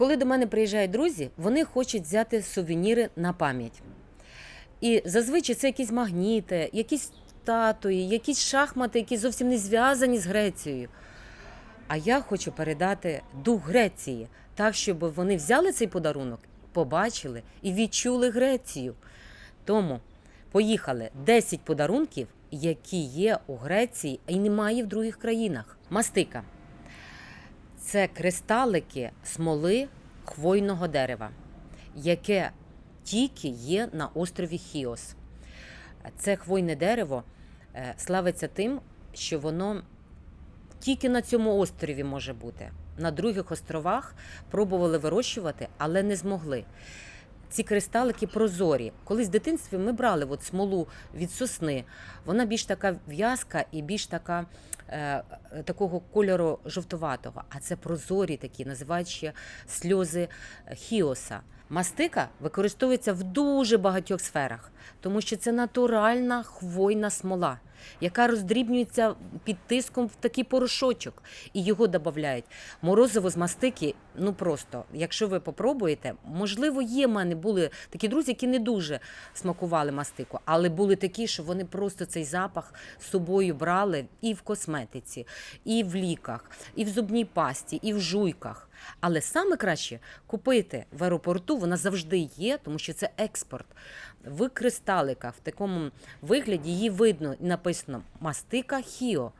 Коли до мене приїжджають друзі, вони хочуть взяти сувеніри на пам'ять. І зазвичай це якісь магніти, якісь статуї, якісь шахмати, які зовсім не зв'язані з Грецією. А я хочу передати дух Греції, так, щоб вони взяли цей подарунок, побачили і відчули Грецію. Тому поїхали 10 подарунків, які є у Греції і немає в других країнах. Мастика це кристалики смоли хвойного дерева, яке тільки є на острові Хіос. Це хвойне дерево е, славиться тим, що воно тільки на цьому острові може бути. На других островах пробували вирощувати, але не змогли. Ці кристалики прозорі. Колись в дитинстві ми брали от смолу від сосни. Вона більш така в'язка і більш така е, такого кольору жовтуватого. А це прозорі такі, називають ще сльози хіоса. Мастика використовується в дуже багатьох сферах, тому що це натуральна хвойна смола, яка роздрібнюється під тиском в такий порошочок, і його додають. Морозиво з мастики, ну просто, якщо ви попробуєте, можливо, є в мене були такі друзі, які не дуже смакували мастику, але були такі, що вони просто цей запах з собою брали і в косметиці, і в ліках, і в зубній пасті, і в жуйках. Але саме краще купити в аеропорту, вона завжди є, тому що це експорт. В кристаликах в такому вигляді її видно написано мастика Хіо.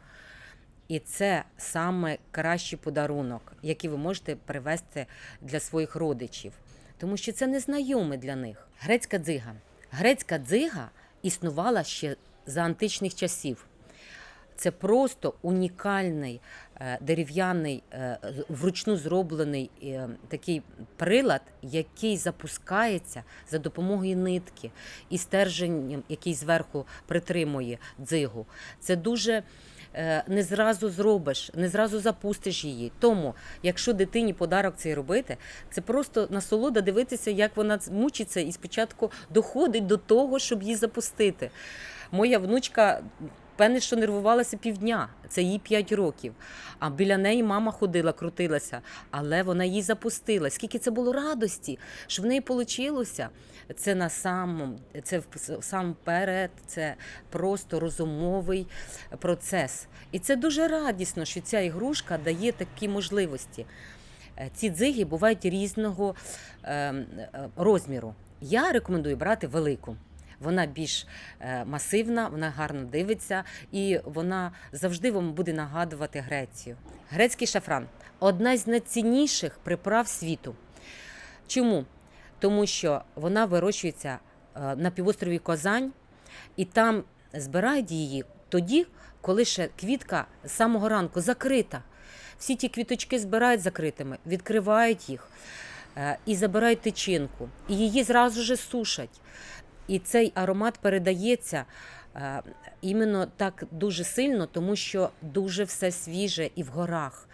І це саме кращий подарунок, який ви можете привезти для своїх родичів, тому що це незнайоме для них. Грецька дзига. Грецька дзига існувала ще за античних часів. Це просто унікальний е, дерев'яний, е, вручну зроблений е, такий прилад, який запускається за допомогою нитки і стерженням, який зверху притримує дзигу. Це дуже не зразу зробиш, не зразу запустиш її. Тому, якщо дитині подарок цей робити, це просто насолода дивитися, як вона мучиться і спочатку доходить до того, щоб її запустити. Моя внучка. Певне, що нервувалася півдня, це їй 5 років. А біля неї мама ходила, крутилася, але вона її запустила. Скільки це було радості, що в неї вийшло. Це на самому, це сам перед, це просто розумовий процес. І це дуже радісно, що ця ігрушка дає такі можливості. Е, Ці дзиги бувають різного е, е, розміру. Я рекомендую брати велику. Вона більш е, масивна, вона гарно дивиться, і вона завжди вам буде нагадувати Грецію. Грецький шафран одна з найцінніших приправ світу. Чому? Тому що вона вирощується е, на півострові Козань, і там збирають її тоді, коли ще квітка з самого ранку закрита. Всі ті квіточки збирають закритими, відкривають їх е, і забирають тичинку, і її зразу же сушать. І цей аромат передається е, іменно так дуже сильно, тому що дуже все свіже і в горах.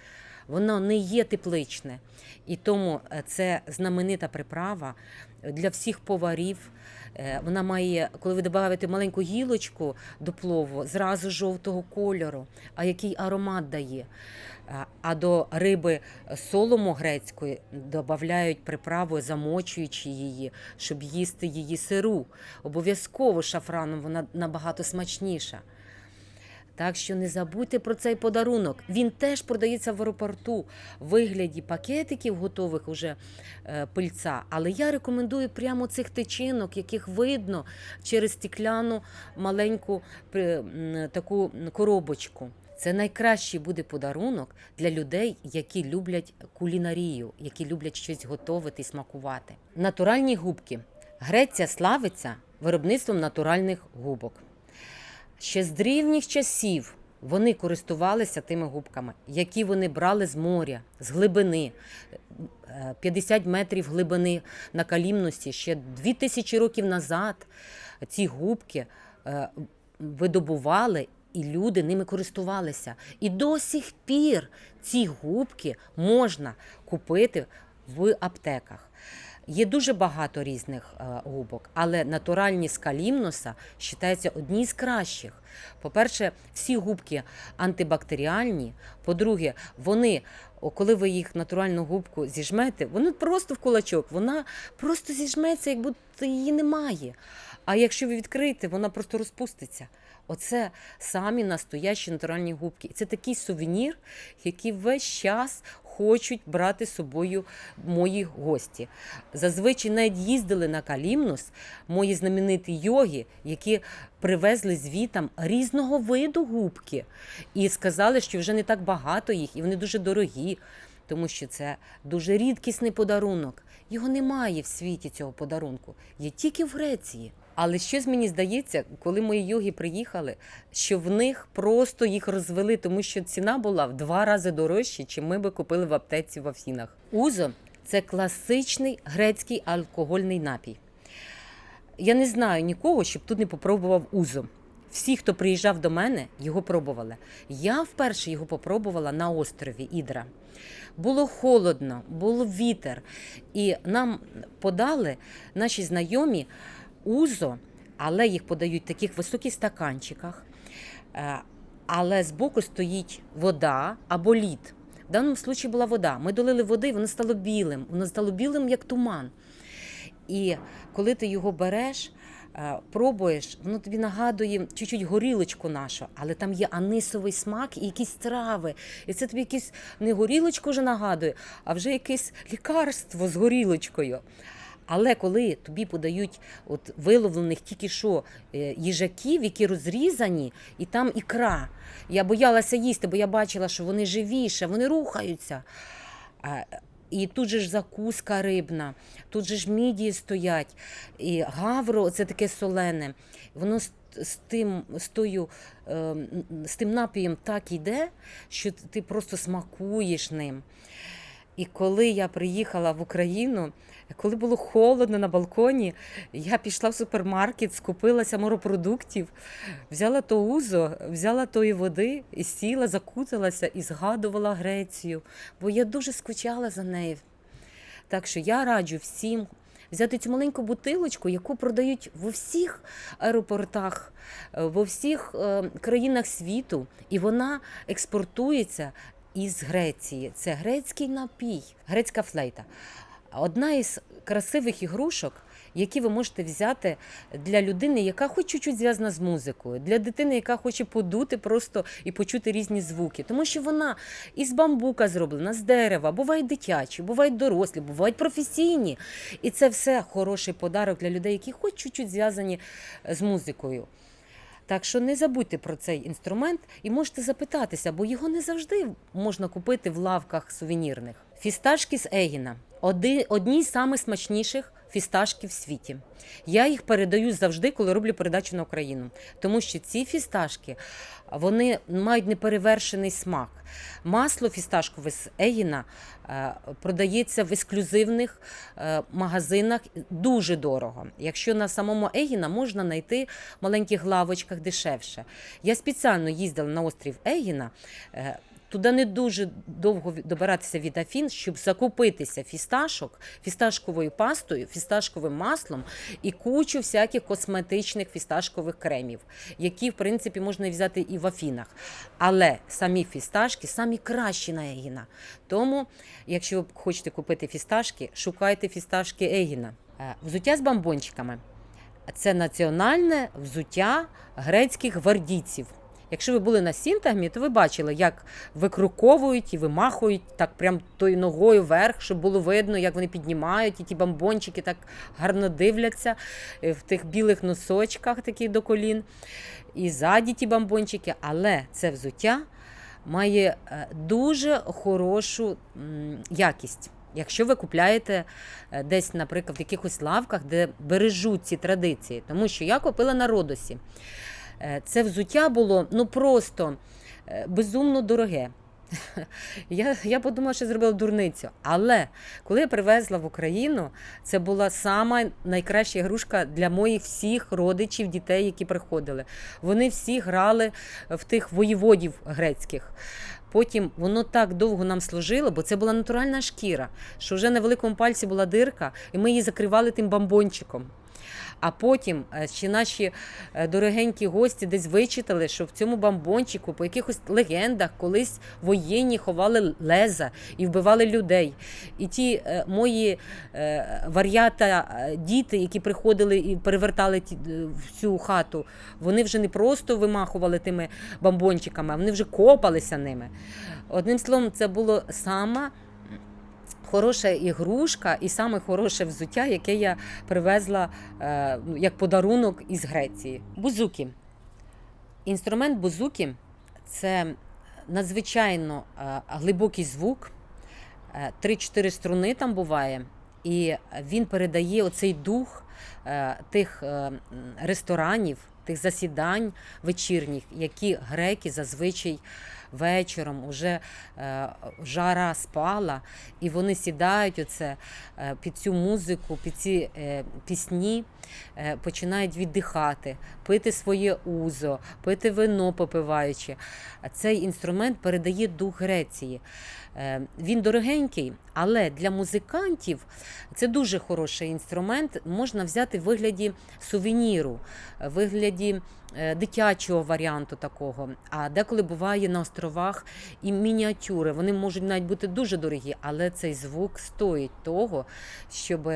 Воно не є тепличне. І тому е, це знаменита приправа для всіх поварів. Е, Вона має, коли ви додаєте маленьку гілочку до плову, зразу жовтого кольору, а який аромат дає. А до риби солому грецької додають приправу, замочуючи її, щоб їсти її сиру. Обов'язково шафраном вона набагато смачніша. Так що не забудьте про цей подарунок. Він теж продається в аеропорту в вигляді пакетиків готових уже е, пильця. Але я рекомендую прямо цих тичинок, яких видно через стікляну маленьку таку коробочку. Це найкращий буде подарунок для людей, які люблять кулінарію, які люблять щось готувати і смакувати. Натуральні губки. Греція славиться виробництвом натуральних губок. Ще з древніх часів вони користувалися тими губками, які вони брали з моря, з глибини. Е, 50 метрів глибини на калімності ще 2000 років назад ці губки е, видобували. І люди ними користувалися. І до сих пір ці губки можна купити в аптеках. Є дуже багато різних е, губок, але натуральні з калімноса вважаються одні з кращих. По-перше, всі губки антибактеріальні. По-друге, вони коли ви їх натуральну губку зіжмете, воно просто в кулачок, вона просто зіжметься, як будто її немає. А якщо ви відкриєте, вона просто розпуститься. Оце самі настоящі натуральні губки. Це такий сувенір, який весь час хочуть брати з собою мої гості. Зазвичай навіть їздили на Калімнус мої знамениті йоги, які привезли звітам різного виду губки і сказали, що вже не так багато їх, і вони дуже дорогі, тому що це дуже рідкісний подарунок. Його немає в світі цього подарунку, є тільки в Греції. Але щось мені здається, коли мої йоги приїхали, що в них просто їх розвели, тому що ціна була в два рази дорожча, чим ми би купили в аптеці в Афінах. Узо це класичний грецький алкогольний напій. Я не знаю нікого, щоб тут не попробував узо. Всі, хто приїжджав до мене, його пробували. Я вперше його попробувала на острові Ідра. Було холодно, було вітер, і нам подали наші знайомі узо, але їх подають в таких високих стаканчиках. Е, Але збоку стоїть вода або лід. В даному випадку була вода. Ми долили води, і воно стало білим. Воно стало білим, як туман. І коли ти його береш, е, пробуєш, воно тобі нагадує чуть-чуть горілочку нашу, але там є анисовий смак і якісь трави. І це тобі якесь не горілочку вже нагадує, а вже якесь лікарство з горілочкою. Але коли тобі подають от виловлених тільки що е, їжаків, які розрізані, і там ікра. Я боялася їсти, бо я бачила, що вони живіше, вони рухаються. І тут же ж закуска рибна, тут же ж мідії стоять, і гавро це таке солене. Воно з, тим, з, тою, е, з тим напієм так іде, що ти просто смакуєш ним. І коли я приїхала в Україну, коли було холодно на балконі, я пішла в супермаркет, скупилася моропродуктів, взяла то узо, взяла тої води і сіла, закуталася і згадувала Грецію, бо я дуже скучала за нею. Так що я раджу всім взяти цю маленьку бутилочку, яку продають в усіх аеропортах, е, в всіх е, країнах світу, і вона експортується із Греції. Це грецький напій, грецька флейта. Одна із красивих ігрушок, які ви можете взяти для людини, яка хоч чуть-чуть зв'язана з музикою, для дитини, яка хоче подути просто і почути різні звуки. Тому що вона із бамбука зроблена, з дерева, бувають дитячі, бувають дорослі, бувають професійні. І це все хороший подарок для людей, які хоч чуть-чуть зв'язані з музикою. Так що не забудьте про цей інструмент і можете запитатися, бо його не завжди можна купити в лавках сувенірних. Фісташки з Егіна одні з самих смачніших фісташків в світі. Я їх передаю завжди, коли роблю передачу на Україну, тому що ці фісташки вони мають неперевершений смак. Масло фісташкове з Егіна е, продається в ексклюзивних е, магазинах дуже дорого. Якщо на самому Егіна можна знайти в маленьких лавочках дешевше. Я спеціально їздила на острів Егіна. Туди не дуже довго добиратися від Афін, щоб закупитися фісташок, фісташковою пастою, фісташковим маслом і кучу всяких косметичних фісташкових кремів, які, в принципі, можна взяти і в Афінах. Але самі фісташки самі кращі на Егіна. Тому, якщо ви хочете купити фісташки, шукайте фісташки Егіна. Е, Взуття з бамбончиками. Це національне взуття грецьких гвардійців. Якщо ви були на сінтагмі, то ви бачили, як викруковують і вимахують так прям тою ногою вверх, щоб було видно, як вони піднімають, і ті бамбончики так гарно дивляться е, в тих білих носочках, такі до колін. І ззаді ті бамбончики, але це взуття має е, дуже хорошу якість. Якщо ви купляєте е, десь, наприклад, в якихось лавках, де бережуть ці традиції, тому що я купила на Родосі. Е, Це взуття було ну просто е, безумно дороге. Я, я подумала, що зробила дурницю. Але коли я привезла в Україну, це була сама найкраща ігрушка для моїх всіх родичів, дітей, які приходили. Вони всі грали в тих воєводів грецьких. Потім воно так довго нам служило, бо це була натуральна шкіра, що вже на великому пальці була дирка, і ми її закривали тим бамбончиком. А потім е, ще наші е, дорогенькі гості десь вичитали, що в цьому бамбончику по якихось легендах колись воєнні ховали леза і вбивали людей. І ті е, мої вар'ята, діти, які приходили і перевертали всю хату, вони вже не просто вимахували тими бамбончиками, а вони вже копалися ними. Одним словом, це було сама хороша ігрушка і саме хороше взуття, яке я привезла е, як подарунок із Греції. Бузуки. Інструмент бузуки це надзвичайно е, глибокий звук. Е, 3-4 струни там буває, і він передає оцей дух е, тих е, ресторанів, тих засідань вечірніх, які греки зазвичай вечором уже е, жара спала, і вони сідають оце е, під цю музику, під ці е, пісні, починають віддихати, пити своє узо, пити вино попиваючи. Цей інструмент передає дух Греції. Він дорогенький, але для музикантів це дуже хороший інструмент. Можна взяти в вигляді сувеніру, в вигляді дитячого варіанту такого. А деколи буває на островах і мініатюри. Вони можуть навіть бути дуже дорогі, але цей звук стоїть того, щоб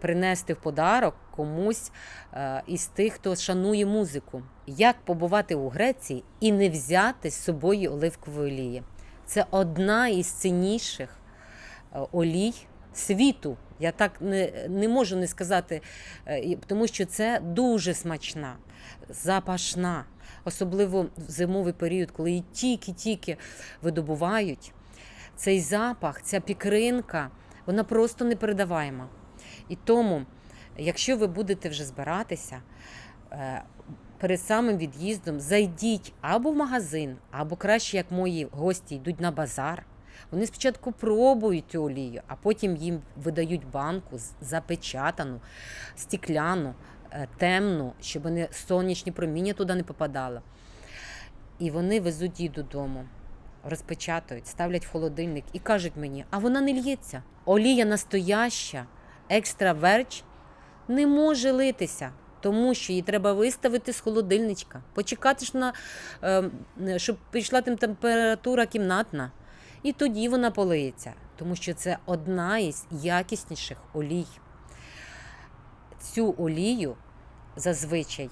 принести в подарок комусь е, із тих, хто шанує музику. Як побувати у Греції і не взяти з собою оливкової олії? Це одна із цінніших е, олій світу. Я так не, не можу не сказати, е, тому що це дуже смачна, запашна, особливо в зимовий період, коли її тільки-тільки видобувають. Цей запах, ця пікринка, вона просто непередаваєма. І тому, якщо ви будете вже збиратися, е, перед самим від'їздом зайдіть або в магазин, або краще, як мої гості йдуть на базар. Вони спочатку пробують цю олію, а потім їм видають банку запечатану, стікляну, е, темну, щоб вони сонячні проміння туди не попадало. І вони везуть її додому, розпечатують, ставлять в холодильник і кажуть мені, а вона не лється. Олія настояща, екстра верч не може литися, тому що її треба виставити з холодильничка, почекати, ж на, е, щоб пішла температура кімнатна. І тоді вона полиється, тому що це одна із якісніших олій. Цю олію зазвичай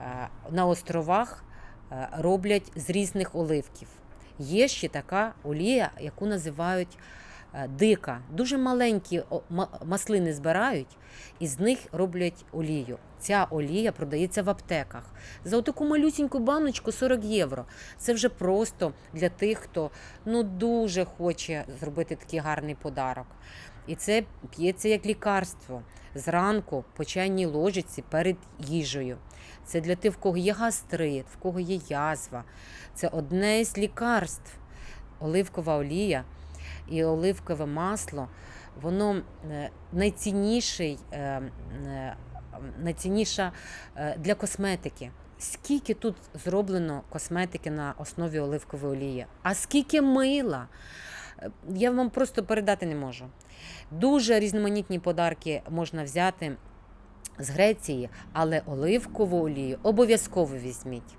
е, на островах е, роблять з різних оливків. Є ще така олія, яку називають дика. Дуже маленькі маслини збирають і з них роблять олію. Ця олія продається в аптеках. За таку малюсіньку баночку 40 євро. Це вже просто для тих, хто ну дуже хоче зробити такий гарний подарок. І це п'ється як лікарство зранку по чайній ложиці перед їжею. Це для тих, в кого є гастрит, в кого є язва. Це одне із лікарств. Оливкова олія і оливкове масло, воно е, найцінніший, е, е, найцінніша для косметики. Скільки тут зроблено косметики на основі оливкової олії, а скільки мила. Я вам просто передати не можу. Дуже різноманітні подарки можна взяти з Греції, але оливкову олію обов'язково візьміть.